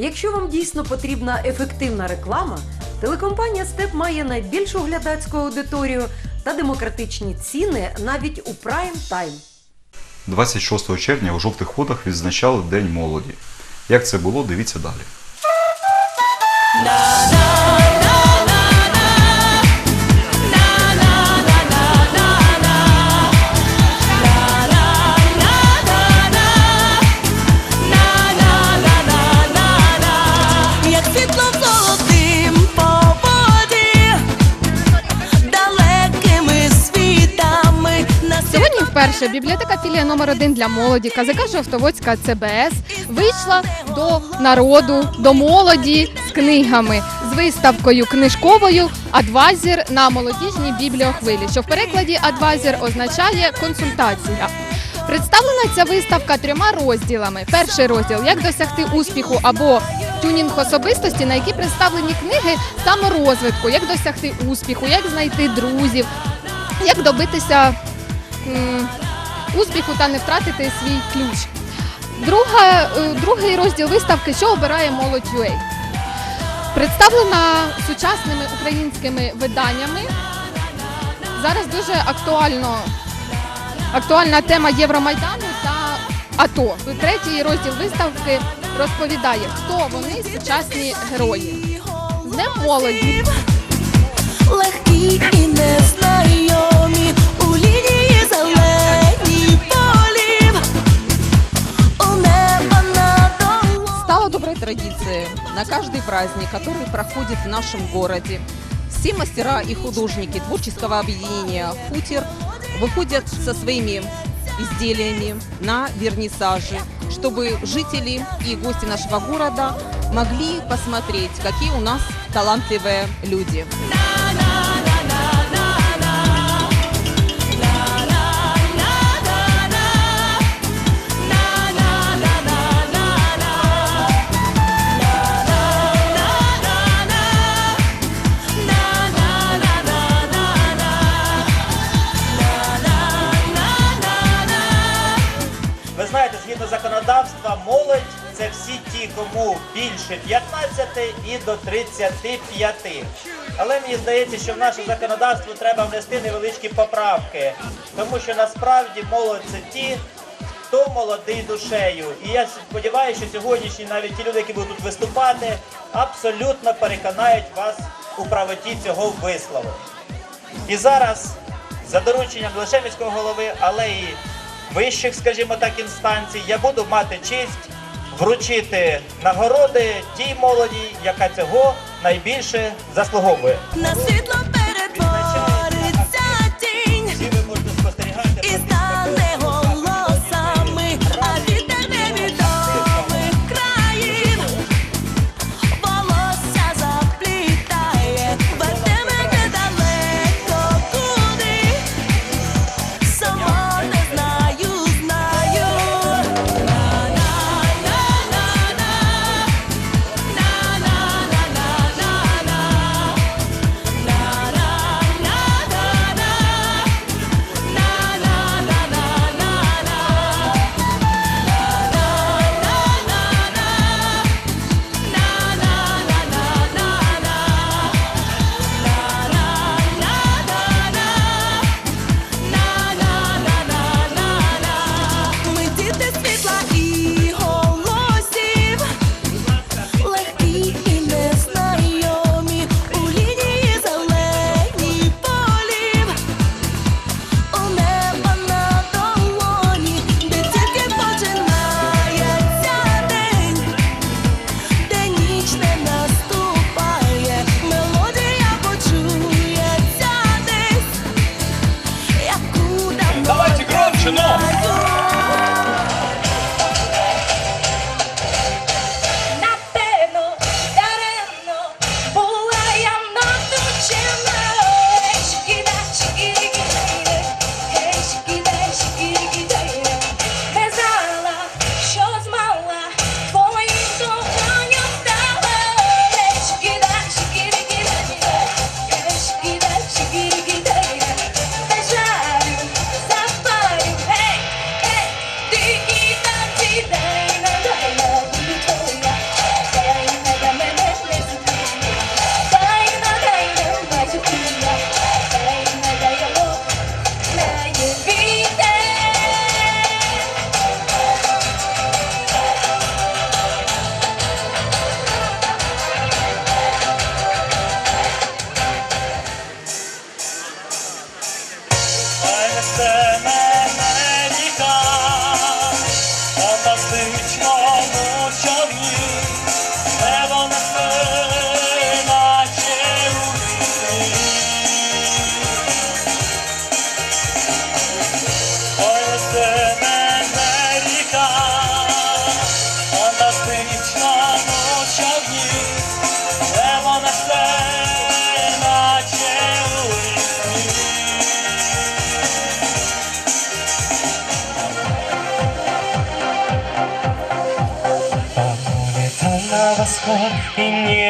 Якщо вам дійсно потрібна ефективна реклама, телекомпанія Степ має найбільшу глядацьку аудиторію та демократичні ціни навіть у прайм тайм. 26 червня у жовтих водах відзначали День молоді. Як це було, дивіться далі. Вперше бібліотека філія номер 1 для молоді КЗК Жовтоводська ЦБС вийшла до народу, до молоді з книгами, з виставкою книжковою Адвайзер на молодіжній бібліохвилі, що в перекладі Адвайзер означає консультація. Представлена ця виставка трьома розділами. Перший розділ як досягти успіху або тюнінг особистості, на які представлені книги саморозвитку, як досягти успіху, як знайти друзів, як добитися успіху та не втратити свій ключ. Друга, е, другий розділ виставки, що обирає молодь UA. Представлена сучасними українськими виданнями. Зараз дуже актуально, актуальна тема Євромайдану та АТО. Третій розділ виставки розповідає, хто вони сучасні герої. Днем молоді! легкі і незнайомі на каждый праздник, который проходит в нашем городе. Все мастера и художники творческого объединения «Хутер» выходят со своими изделиями на вернисажи, чтобы жители и гости нашего города могли посмотреть, какие у нас талантливые люди. Це всі ті, кому більше 15 і до 35. Але мені здається, що в наше законодавство треба внести невеличкі поправки, тому що насправді молодь це ті, хто молодий душею. І я сподіваюся, що сьогоднішні навіть ті люди, які будуть тут виступати, абсолютно переконають вас у правоті цього вислову. І зараз за дорученням лише міського голови, але і вищих, скажімо так, інстанцій, я буду мати честь вручити нагороди тій молоді, яка цього найбільше заслуговує.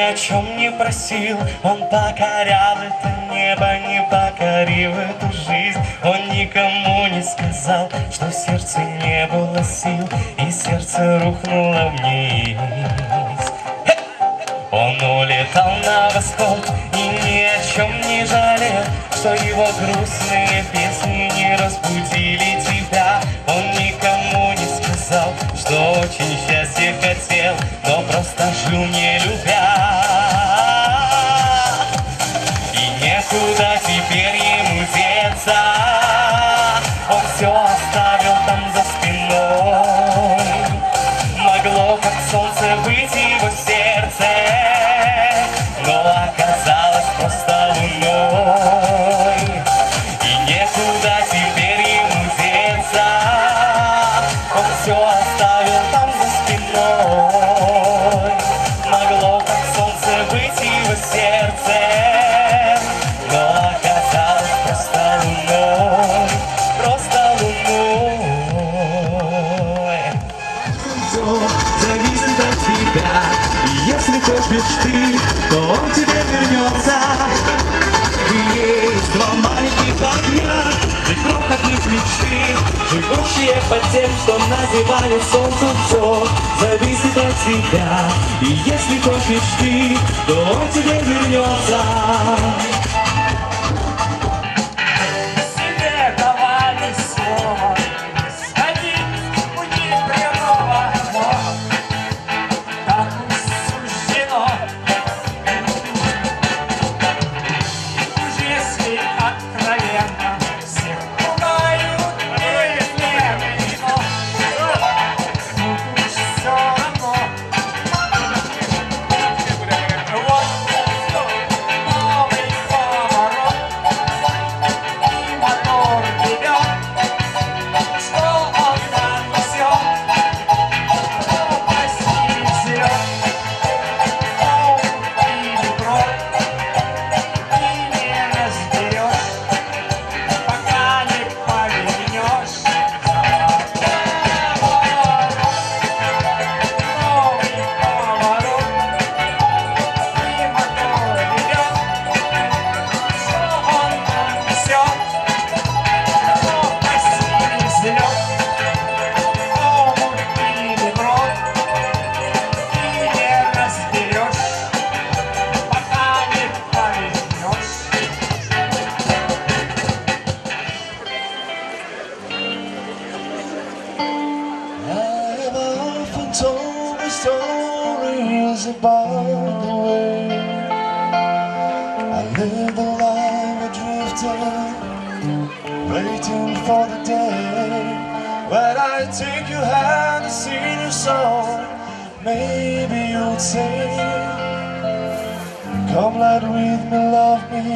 О чем не просил. Он покорял это небо, не покорив эту жизнь. Он никому не сказал, что в сердце не было сил, и сердце рухнуло вниз. Он улетал на восток и ни о чем не жалел, что его грустные песни не разбудили тебя. Он никому не сказал, что очень счастье хотел, но просто жил не любя. Некуда теперь ему деться, он все оставил там за спиной. Могло, как солнце, быть тебя И Если хочешь ты, то он тебе вернется И есть два маленьких огня Ты крохотных мечты Живущие под тем, что называли солнцем все Зависит от тебя И если хочешь ты, то он тебе вернется Maybe you'd say, Come, let with me, love me,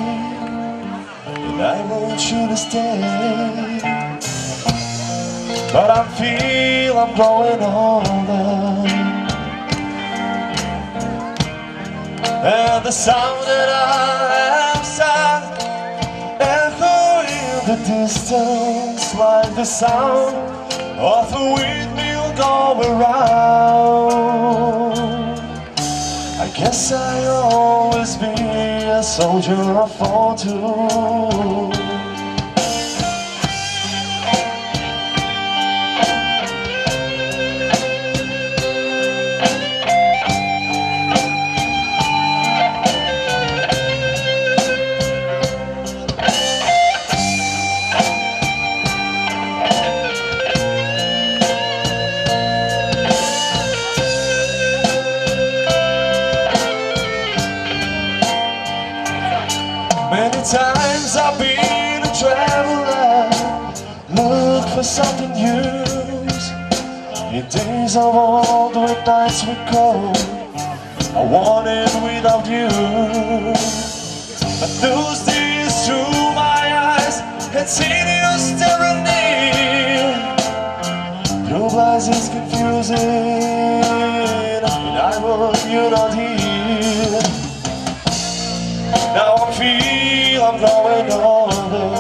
and I want you to stay. But I feel I'm growing older. And the sound that I have sung Echo in the distance Like the sound of a windmill go around Guess I'll always be a soldier of fortune Many times I've been a traveler, look for something new. In days of old, when nights were cold, I wanted without you. But those days through my eyes had seen you staring near. Your eyes is confusing, growing older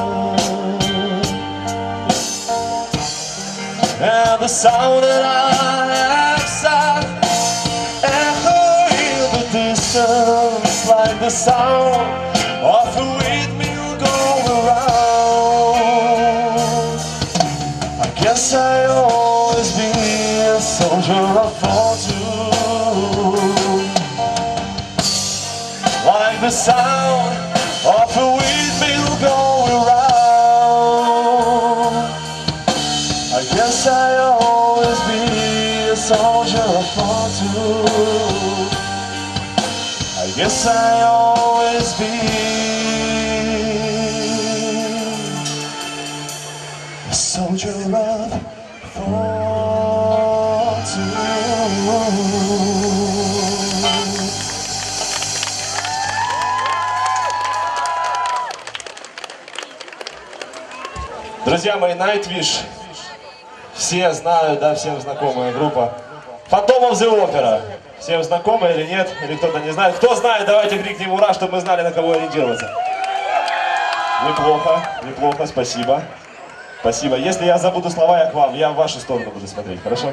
And the sound that I sung Echo the distance Like the sound of the windmill going around. I guess I always be a soldier of fortune, like the sound Друзья мои, Nightwish, все знают, да, всем знакомая группа. Фантомов The Opera. Всем знакомы или нет? Или кто-то не знает? Кто знает, давайте крикнем ура, чтобы мы знали, на кого ориентироваться. Неплохо, неплохо, спасибо. Спасибо. Если я забуду слова, я к вам, я в вашу сторону буду смотреть, хорошо?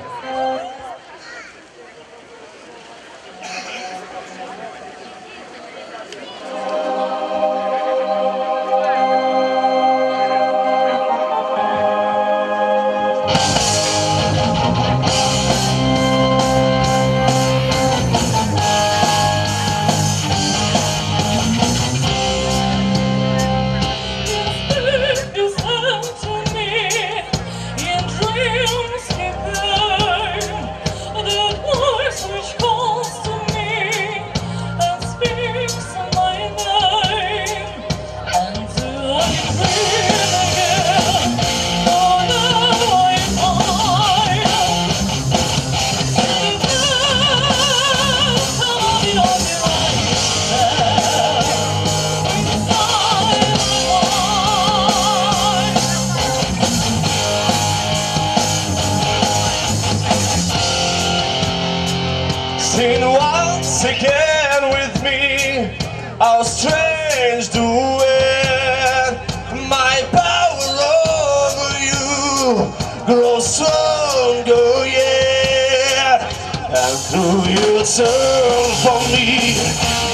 your song, oh yeah. And do you turn for me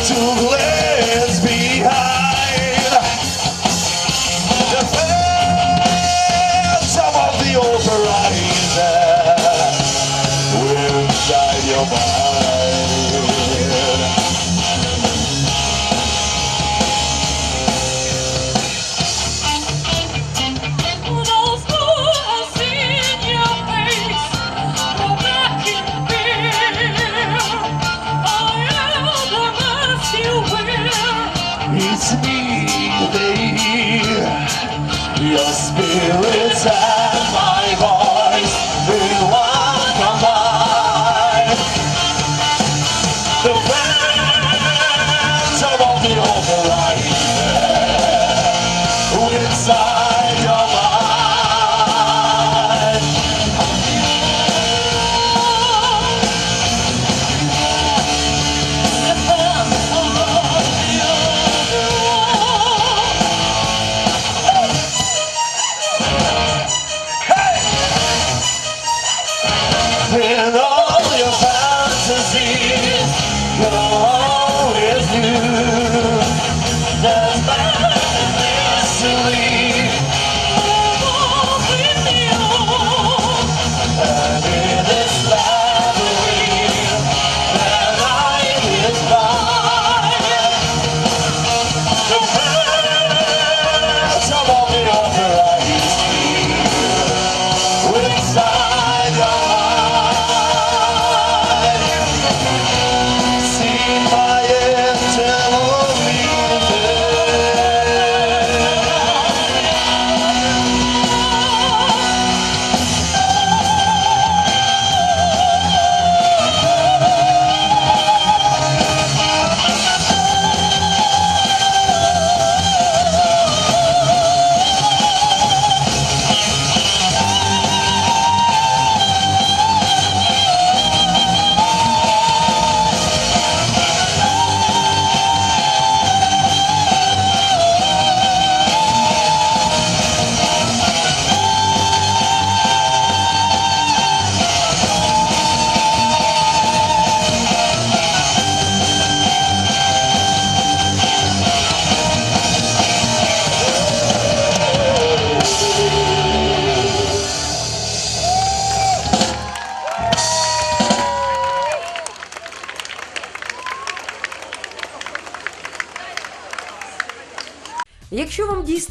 to glare